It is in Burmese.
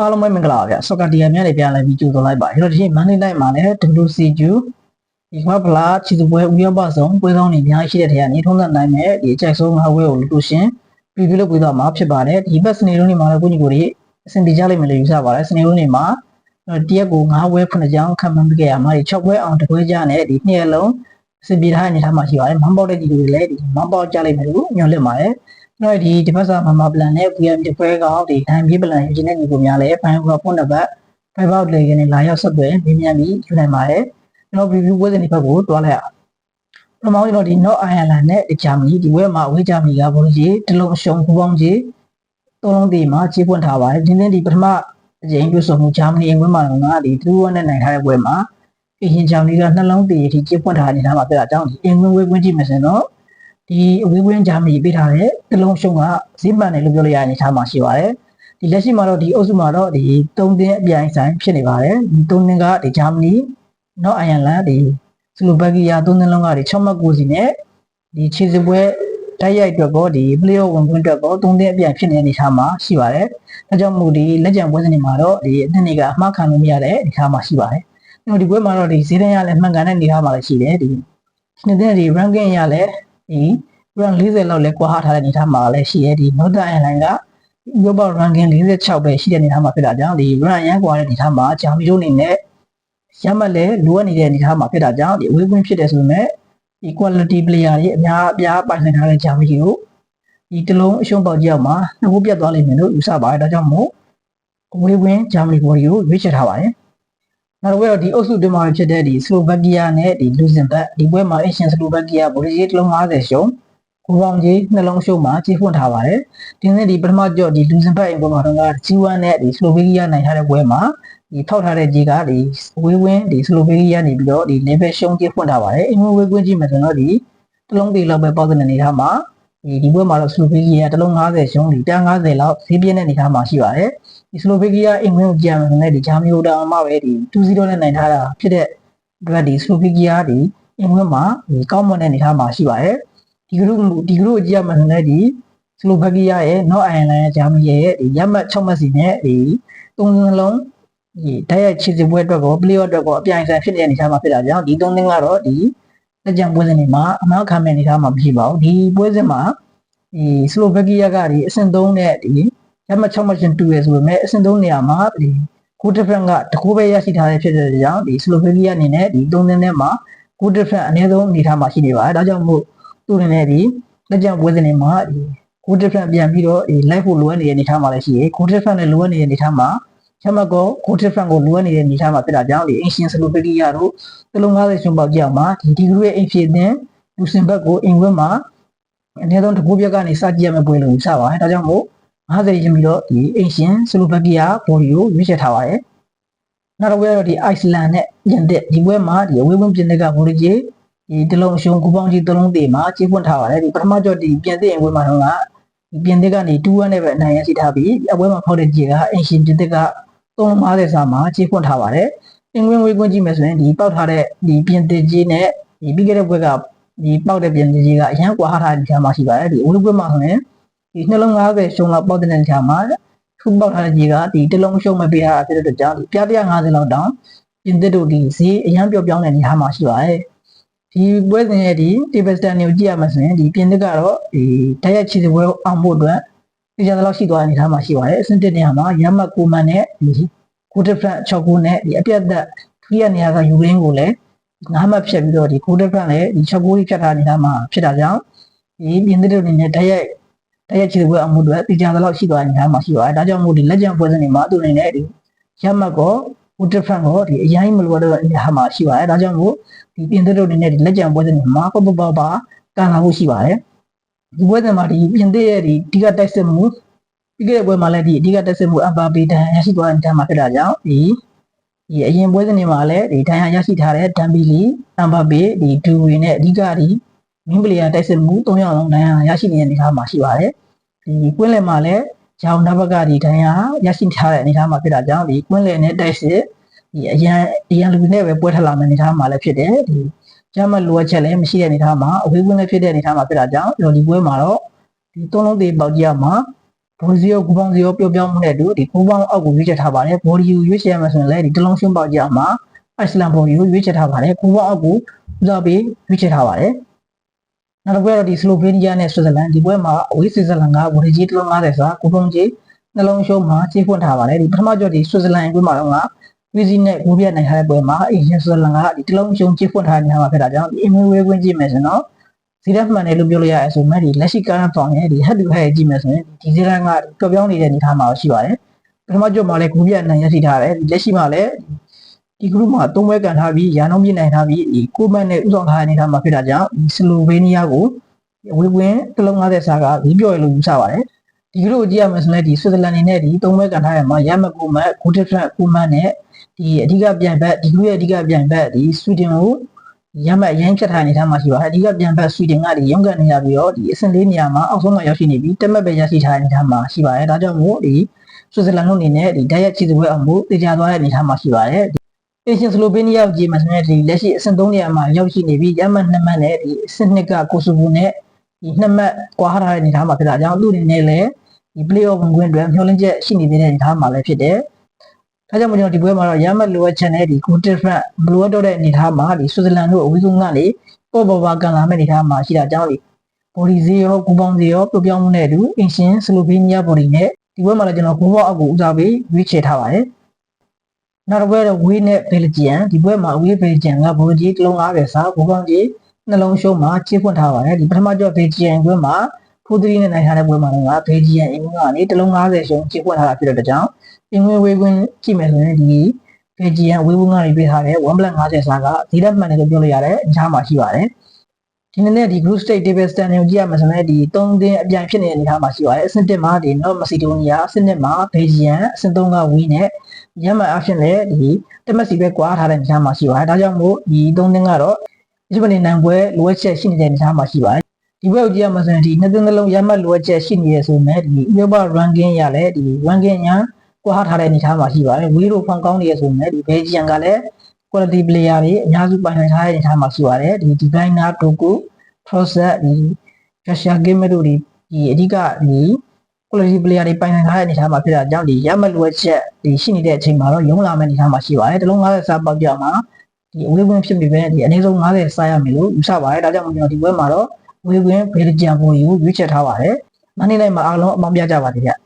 အားလုံးပဲမင်္ဂလာပါဗျာဆော့ကာတီယာများနေပြန်လဲပြီးကြိုဆိုလိုက်ပါအဲ့တော့ဒီမန်နေတိုင်းမှာလည်း WCQ ဒီကမ္ဘာဖလားချီသူပွဲဥရောပဆောင်ပွဲကောင်းနေအများကြီးရှိတဲ့ထဲကနေထုံးစံနိုင်မဲ့ဒီအကြိုက်ဆုံးငါးဝဲကိုလူလူရှင်ပြည်ပြုလုပ်ပြီးတော့မှာဖြစ်ပါတယ်ဒီဘက်စနေလုံးနေမှာလည်းကိုကြီးကိုကြီးအဆင်ပြေကြလိမ့်မယ်လို့ယူဆပါတယ်စနေလုံးနေမှာတရက်ကို9ဝဲ9ကြောင်းခံမှန်းပြခဲ့ရမှာဒီ6ဝဲအောင်တပွဲကြနဲ့ဒီနှစ်ရက်လုံးအဆင်ပြေထားတဲ့အနေထားမှာရှိပါတယ်မန်ပေါက်တဲ့ကြီးတွေလည်းဒီမန်ပေါက်ကြလိမ့်မယ်လို့ညွှန်လင့်ပါတယ် ကျွန်တော်ဒီဒီဘက်စာမမပလန်နဲ့ VM ဒီပွဲကောင်းဒီဒိုင်ပြေးပလန်ယူခြင်းတဲ့ညီကိုများလည်းဘိုင်ဘောဖုန်းနံပါတ်ဖိုင်ဘောက်လေကနေလာရောက်ဆက်သွယ်မြင်မြန်ပြီးယူနိုင်ပါတယ်ကျွန်တော် review ပွဲစဉ်ဒီဘက်ကိုတွားလိုက်အောင်ပထမကျွန်တော်ဒီ North Ireland နဲ့ဂျာမနီဒီပွဲမှာဝေးဂျာမနီကဘိုးကြီးတလုံးအရှုံးပူပေါင်းကြီးသုံးလုံးတည်မှာခြေပွင့်ထားပါတယ်ဒီနေ့ဒီပထမအကြိမ်ပြုစုမှုဂျာမနီအင်္ဂလိပ်မှာတော့ဒီ2-1နဲ့နိုင်ထားတဲ့ပွဲမှာအရင်ဂျာမနီကနှလုံးတည်အထိခြေပွင့်ထားနေတာမှာပြတာကြောင့်ဒီအင်္ဂလိပ်ဝေးကွင်းကြည့်မယ်ဆိုရင်တော့ ဒီအဝေးကွင်းဂျာမနီပေးထားတဲ့တလုံးရှုံးကဈေးမှန်တယ်လို့ပြောလို့ရတဲ့အနေအထားမှာရှိပါတယ်ဒီလက်ရှိမှာတော့ဒီအုပ်စုမှာတော့ဒီ3သင်းအပြိုင်ဆိုင်ဖြစ်နေပါတယ်ဒီ3သင်းကဒီဂျာမနီနော်အိုင်ယန်လန်ဒီစလိုဗက်ကီးယား3သင်းလုံးကဒီ6မှတ်9စီနဲ့ဒီခြေစပွဲတိုက်ရိုက်အတွက်ကောဒီ playoff ဝင်ခွင့်အတွက်ကော3သင်းအပြိုင်ဖြစ်နေတဲ့အနေအထားမှာရှိပါတယ်ဒါကြောင့်မို့ဒီလက်ကျန်ပွဲစဉ်တွေမှာတော့ဒီအနှစ်တွေကအမှားခံလို့မရတဲ့အနေအထားမှာရှိပါတယ်ကျွန်တော်ဒီပွဲမှာတော့ဒီဈေးတန်းရလဲမှန်ကန်တဲ့အနေအထားမှာလည်းရှိတယ်ဒီနှစ်သင်းဒီ ranking ရလဲ ဒီ rank 40လောက်လဲကွာဟထားတဲ့အနေအထားမှာလည်းရှိတယ်ဒီ Northern Ireland က Europa ranking 46ပဲရှိတဲ့အနေအထားမှာဖြစ်တာကြောင့်ဒီ rank ရန်ကွာတဲ့အနေအထားမှာဂျာမနီတို့အနေနဲ့ရမှတ်လဲလိုအပ်နေတဲ့အနေအထားမှာဖြစ်တာကြောင့်ဒီအဝေးကွင်းဖြစ်တယ်ဆိုပေမဲ့ဒီ quality player တွေအများအပြားပိုင်ဆိုင်ထားတဲ့ဂျာမနီကိုဒီတလုံးအရှုံးပေါက်ကြောက်မှာနှစ်ခုပြတ်သွားလိမ့်မယ်လို့ယူဆပါတယ်ဒါကြောင့်မို့အဝေးကွင်းဂျာမနီဘော်ဒီကိုရွေးချယ်ထားပါတယ် နောက်တစ်ခုတော့ဒီအုပ်စုတွင်းမှာဖြစ်တဲ့ဒီစလိုဗက်ကီးယားနဲ့ဒီလူဇင်ဘတ်ဒီပွဲမှာအရှင်စလိုဗက်ကီးယားဘော်ဒီကြီးတလုံး50ရှုံးကိုပေါင်းကြီးနှလုံးရှုံးမှာကြီးဖွင့်ထားပါတယ်ဒီနေ့ဒီပထမကြော့ဒီလူဇင်ဘတ်အင်ပေါ်မှာတော့ကကြီးဝမ်းနဲ့ဒီစလိုဗက်ကီးယားနိုင်ထားတဲ့ပွဲမှာဒီထောက်ထားတဲ့ကြီးကဒီဝေးဝင်းဒီစလိုဗက်ကီးယားနေပြီးတော့ဒီ level ရှုံးကြီးဖွင့်ထားပါတယ်အင်ဝေးကွင်းကြည့်မယ်ဆိုတော့ဒီတလုံးပေလောက်ပဲပေါက်တဲ့အနေထားမှာ ဒီဒီပွဲမှာတော့စလိုဗက်ကီးယားတလုံး50ရှုံးဒီတန်း50လောက်ဈေးပြည့်တဲ့အနေထားမှာရှိပါတယ်ဒီစလိုဗက်ကီးယားအင်္ဂလန်ကိုကြံမယ်နဲ့ဒီဂျာမနီကိုတောင်မှပဲဒီ2-0နဲ့နိုင်ထားတာဖြစ်တဲ့အတွက်ဒီစလိုဗက်ကီးယားဒီအင်္ဂလန်မှာဒီကောင်းမွန်တဲ့အနေထားမှာရှိပါတယ်ဒီဂရုဒီဂရုကိုကြည့်ရမယ်နဲ့ဒီစလိုဗက်ကီးယားရဲ့ North Ireland ရဲ့ဂျာမနီရဲ့ဒီရမှတ်6မှတ်စီနဲ့ဒီသုံးလုံးဒီတိုက်ရိုက်ခြေစစ်ပွဲအတွက်ကော player အတွက်ကောအပြိုင်ဆိုင်ဖြစ်တဲ့အနေအထားမှာဖြစ်တာကြောင့်ဒီသုံးသင်းကတော့ဒီ လက်ကျန်ပွဲစဉ်တွေမှာအမှန်ခံမဲ့အနေအထားမှာမရှိပါဘူးဒီပွဲစဉ်မှာဒီစလိုဗက်ကီးယားကဒီအဆင့်3နဲ့ဒီရမှတ်6မှတ်ရှင်တူရဆိုပေမဲ့အဆင့်3နေရာမှာဒီကိုတစ်ဖက်ကတကူပဲရရှိထားတဲ့ဖြစ်တဲ့ကြောင့်ဒီစလိုဗက်ကီးယားအနေနဲ့ဒီသုံးသင်းထဲမှာကိုတစ်ဖက်အနည်းဆုံးအနေအထားမှာရှိနေပါတယ်ဒါကြောင့်မို့သူ့အနေနဲ့ဒီလက်ကျန်ပွဲစဉ်တွေမှာဒီကိုတစ်ဖက်ပြန်ပြီးတော့ဒီ live ဖို့လိုအပ်နေတဲ့အနေအထားမှာလည်းရှိရယ်ကိုတစ်ဖက်နဲ့လိုအပ်နေတဲ့အနေအထားမှာ ချမကောကိုတစ်ဖက်ကိုလိုအပ်နေတဲ့အနေအထားမှာဖြစ်တာကြောင့်ဒီအင်ရှင်စလိုဗက်ကီးယားတို့တလုံး90ရှင်ပေါက်ကြအောင်မှာဒီဒီဂရီရဲ့အင်ဖြစ်တဲ့လူစင်ဘက်ကိုအင်ဝင်းမှာအနည်းဆုံးတကူပြက်ကနေစကြည့်ရမယ့်ပွဲလို့ယူဆပါတယ်ဒါကြောင့်မို့50ရင်ပြီးတော့ဒီအင်ရှင်စလိုဗက်ကီးယားဘော်ဒီကိုရွေးချယ်ထားပါတယ်နောက်တစ်ပွဲတော့ဒီအိုက်စလန်နဲ့ပြင်သစ်ဒီပွဲမှာဒီအဝေးဝင်ပြင်သစ်ကဘော်ဒီကြီးဒီတလုံးရှုံးကူပေါင်းကြီးတလုံးသေးမှာကြီးပွင့်ထားပါတယ်ဒီပထမကြော့ဒီပြင်သစ်အင်ဝင်းမှာတော့ကဒီပြင်သစ်ကနေ2-1နဲ့ပဲအနိုင်ရရှိထားပြီးအပွဲမှာဖောက်တဲ့ကြီးကအင်ရှင်ပြင်သစ်က 350စာမှာကြီးပွင့်ထားပါတယ်အင်္ဂလန်ဝေးကွင်းကြည့်မယ်ဆိုရင်ဒီပေါက်ထားတဲ့ဒီပြင်သစ်ကြီးနဲ့ဒီပြီးခဲ့တဲ့ပွဲကဒီပေါက်တဲ့ပြင်သစ်ကြီးကအရန်ကွာထားတဲ့နေရာမှာရှိပါတယ်ဒီအဝေးကွင်းမှာဆိုရင်ဒီနှလုံး90ရှုံးလောက်ပေါက်တဲ့နေရာမှာထူပေါက်ထားတဲ့ကြီးကဒီတလုံးရှုံးမပေးတာဖြစ်တဲ့အတွက်ကြောင့်ဒီပြပြ50လောက်တောင်ပြင်သစ်တို့ဒီဈေးအရန်ပြော့ပြောင်းတဲ့နေရာမှာရှိပါတယ်ဒီပွဲစဉ်ရဲ့ဒီ table stand ကိုကြည့်ရမှဆိုရင်ဒီပြင်သစ်ကတော့ဒီတိုက်ရိုက်ချီစပွဲအောင်ဖို့အတွက် ဒီကြတဲ့လောက်ရှိသွားတဲ့အနေထားမှာရှိပါတယ်အဆင့်တစ်နေရာမှာရမတ်ကိုမန်နဲ့ဒီကိုတစ်ဖက်6ခုနဲ့ဒီအပြတ်သက်ဒုတိယနေရာကယူကရိန်းကိုလည်းငါးမှတ်ဖြတ်ပြီးတော့ဒီကိုတစ်ဖက်လည်းဒီ6ခုကြီးဖြတ်ထားနေတာမှာဖြစ်တာကြောင့်ဒီပြင်သစ်တို့အနေနဲ့တိုက်ရိုက်တိုက်ရိုက်ချီစပွဲအောင်ဖို့အတွက်ဒီကြတဲ့လောက်ရှိသွားတဲ့အနေထားမှာရှိပါတယ်ဒါကြောင့်မို့ဒီလက်ကျန်ပွဲစဉ်တွေမှာသူအနေနဲ့ဒီရမတ်ကောကိုတစ်ဖက်ကောဒီအရင်မလိုတော့တဲ့အနေထားမှာရှိပါတယ်ဒါကြောင့်မို့ဒီပြင်သစ်တို့အနေနဲ့ဒီလက်ကျန်ပွဲစဉ်တွေမှာပပပပါကန်လာဖို့ရှိပါတယ် ဒီပွဲစဉ်မှာဒီပြင်သစ်ရဲ့ဒီအဓိကတိုက်စစ်မှုပြီးခဲ့တဲ့ပွဲမှာလည်းဒီအဓိကတိုက်စစ်မှုအပါပေတန်ရရှိသွားတဲ့တန်းမှာဖြစ်တာကြောင့်ဒီဒီအရင်ပွဲစဉ်တွေမှာလည်းဒီဒဏ်ရာရရှိထားတဲ့ဒမ်ဘီလီအမ်ဘာပေဒီဒူဝီနဲ့အဓိကဒီမင်းပလီယာတိုက်စစ်မှု၃ယောက်လုံးဒဏ်ရာရရှိနေတဲ့အနေအထားမှာရှိပါတယ်ဒီကွင်းလယ်မှာလည်းဂျောင်နဘကဒီဒဏ်ရာရရှိထားတဲ့အနေအထားမှာဖြစ်တာကြောင့်ဒီကွင်းလယ်နဲ့တိုက်စစ်ဒီအရန်အရန်လူနဲ့ပဲပွဲထလာမယ့်အနေအထားမှာလည်းဖြစ်တယ်ဒီ ကျမ်းမလိုအပ်ချက်လည်းမရှိတဲ့အနေအထားမှာအဝေးကွင်းလည်းဖြစ်တဲ့အနေအထားမှာဖြစ်တာကြောင့်ကျွန်တော်ဒီပွဲမှာတော့ဒီသုံးလုံးသေးပေါက်ကြမှာဘောဒီရောကူပေါင်းစီရောပျော့ပြောင်းမှုနဲ့တူဒီကူပေါင်းအောက်ကိုရွေးချယ်ထားပါတယ်ဘောဒီကိုရွေးချယ်ရမယ်ဆိုရင်လည်းဒီတလုံးရှင်းပေါက်ကြမှာအိုက်စလန်ဘောဒီကိုရွေးချယ်ထားပါတယ်ကူပေါင်းအောက်ကိုဦးစားပေးရွေးချယ်ထားပါတယ်နောက်တစ်ပွဲတော့ဒီစလိုဗေးနီးယားနဲ့ဆွစ်ဇာလန်ဒီပွဲမှာအဝေးဆွစ်ဇာလန်ကဘောဒီကြီးတလုံး90စာကူပေါင်းကြီးနှလုံးရှုံးမှာကြီးဖွင့်ထားပါတယ်ဒီပထမကြော့ဒီဆွစ်ဇာလန်ပွဲမှာတော့ ကဝီဇီနဲ့ကိုပြတ်နိုင်ထားတဲ့ပွဲမှာအရင်ဆွစ်ဇာလန်ကဒီတလုံးရှုံးကြီးဖွင့်ထားတဲ့နေရာမှာဖြစ်တာကြောင့်ဒီအမွေဝဲခွင့်ကြည့်မယ်ဆိုတော့ဇီရက်မှန်တယ်လို့ပြောလို့ရရဲဆိုမဲ့ဒီလက်ရှိကားဖောင်ရဲ့ဒီ head to head ကြည့်မယ်ဆိုရင်ဒီဇီရန်ကပျော့ပြောင်းနေတဲ့အနေအထားမှာရှိပါတယ်ပထမကြော့မှာလည်းဂရုပြနိုင်ရရှိထားတယ်ဒီလက်ရှိမှာလည်းဒီ group မှာသုံးဘဲကန်ထားပြီးရာနှုန်းပြနိုင်ထားပြီးဒီကိုမန်နဲ့ဥဆောင်ထားတဲ့အနေအထားမှာဖြစ်တာကြောင့်ဒီစလိုဗေးနီးယားကိုဝေးဝင်တစ်လုံး90ဆာကဝီးပြော်ရလို့ယူဆပါတယ်ဒီ group ကိုကြည့်ရမယ်ဆိုရင်ဒီဆွစ်ဇာလန်နေနဲ့ဒီသုံးဘဲကန်ထားရမှာရမကိုမန်ကိုတစ်ဖက်ကိုမန်နဲ့ ဒီအဓိကပြိုင်ဘက်ဒီ group ရဲ့အဓိကပြိုင်ဘက်ဒီဆွီဒင်ကိုရမ်းမရမ်းဖြတ်ထားနေတဲ့မှာရှိပါတယ်အဓိကပြန်ဘက်ဆွီဒင်ကဒီရုံးကန်နေရပြီးတော့ဒီအဆင့်လေးနေရာမှာအောက်ဆုံးမှာရောက်ရှိနေပြီးတက်မက်ပဲရရှိထားတဲ့အနေအထားမှာရှိပါတယ်ဒါကြောင့်မို့ဒီဆွစ်ဇာလန်တို့အနေနဲ့ဒီဓာတ်ရိုက်ချီစပွဲအောင်မို့တေချာသွားတဲ့အနေအထားမှာရှိပါတယ်အရှင်စလိုဗေးနီးယားကိုကြည့်မှဆိုရင်ဒီလက်ရှိအဆင့်3နေရာမှာရောက်ရှိနေပြီးရမ်းမ2မှတ်နဲ့ဒီအဆင့်2ကကိုဆိုဗိုနဲ့ဒီ2မှတ်ကွာထားတဲ့အနေအထားမှာဖြစ်တာကြောင့်သူ့အနေနဲ့လည်းဒီ play off ဝင်ခွင့်အတွက်မျှော်လင့်ချက်ရှိနေတဲ့အနေအထားမှာလည်းဖြစ်တယ် ဒါကြောင့်မို့ကျွန်တော်ဒီပွဲမှာတော့ရမ်းမလိုအပ်ချက်နဲ့ဒီ good different မလိုအပ်တော့တဲ့အနေအထားမှာဒီဆွစ်ဇာလန်တို့အဝေးဆုံးကနေပေါ်ပေါ်ပါကန်လာမဲ့အနေအထားမှာရှိတာကြောင့်ဒီ body ဈေးရောကူပေါင်းဈေးရောပြပြောင်းမှုနဲ့အတူအင်ရှင်စလိုဗေးနီးယား body နဲ့ဒီပွဲမှာလည်းကျွန်တော်ကူပေါင်းအောက်ကိုဦးစားပေးရွေးချယ်ထားပါတယ်နောက်တစ်ပွဲတော့ဝေးနဲ့ဘယ်လဂျီယန်ဒီပွဲမှာဝေးဘယ်လဂျီယန်ကဘောကြီးတစ်လုံး90စာဘူပေါင်းကြီးနှလုံးရှုံးမှာချစ်ဖွင့်ထားပါတယ်ဒီပထမကြော့ဘယ်လဂျီယန်ပွဲမှာ ဖိုးသီးနဲ့နိုင်ထားတဲ့ပွဲမှာတော့ဘယ်လဂျီယန်အင်္ဂကနေတစ်လုံး90ရှုံးချစ်ဖွင့်ထားတာဖြစ်တဲ့ကြောင့်အင်္ဂဝေးခွင်းကြည့်မယ်ဆိုရင်ဒီဘယ်လဂျီယန်ဝေးဝန်းကနေပေးထားတဲ့1.50စာကဈေးလက်မှန်တယ်လို့ပြောလို့ရတယ်အချားမှာရှိပါတယ်ဒီနေ့နဲ့ဒီ group state table standing ကိုကြည့်ရမှာဆိုရင်ဒီ၃သင်းအပြိုင်ဖြစ်နေတဲ့အနေအထားမှာရှိပါတယ်အဆင့်1မှာဒီ North Macedonia အဆင့်2မှာ Belgium အဆင့်3က Win နဲ့ညမအဖြစ်လည်းဒီတက်မက်စီပဲကွာထားတဲ့အနေအထားမှာရှိပါတယ်ဒါကြောင့်မို့ဒီ၃သင်းကတော့ဒီပနေနိုင်ပွဲလိုအပ်ချက်ရှိနေတဲ့အနေအထားမှာရှိပါတယ် ဒီဘက်ကိုကြည့်ရမှာဆိုရင်ဒီနှစ်သင်းသလုံးရမှတ်လိုအပ်ချက်ရှိနေရဆိုမဲ့ဒီ Europa ranking ရလဲဒီ ranking ညာကွာထားတဲ့အနေအထားမှာရှိပါတယ်ဝီရိုဖန်ကောင်းနေရဆိုမဲ့ဒီ Belgium ကလည်း quality player တွေအများစုပိုင်နိုင်ထားတဲ့အနေအထားမှာရှိပါတယ်ဒီ designer Doku process ဒီ Russia game တို့ဒီဒီအဓိကဒီ quality player တွေပိုင်နိုင်ထားတဲ့အနေအထားမှာဖြစ်တာကြောင့်ဒီရမတ်လိုအပ်ချက်ဒီရှိနေတဲ့အချိန်မှာတော့ရုံးလာမယ့်အနေအထားမှာရှိပါတယ်တလုံး90စားပေါက်ကြမှာဒီအဝေးဝင်ဖြစ်ပြီပဲဒီအနည်းဆုံး90စားရမယ်လို့ယူဆပါတယ်ဒါကြောင့်မို့ကျွန်တော်ဒီဘက်မှာတော့ ဝေးဝင်ဘယ်လဂျီယံပုံကိုရွေးချယ်ထားပါတယ်မနေ့နိုင်မှာအားလုံးအပေါင်းပြကြပါသေးတယ်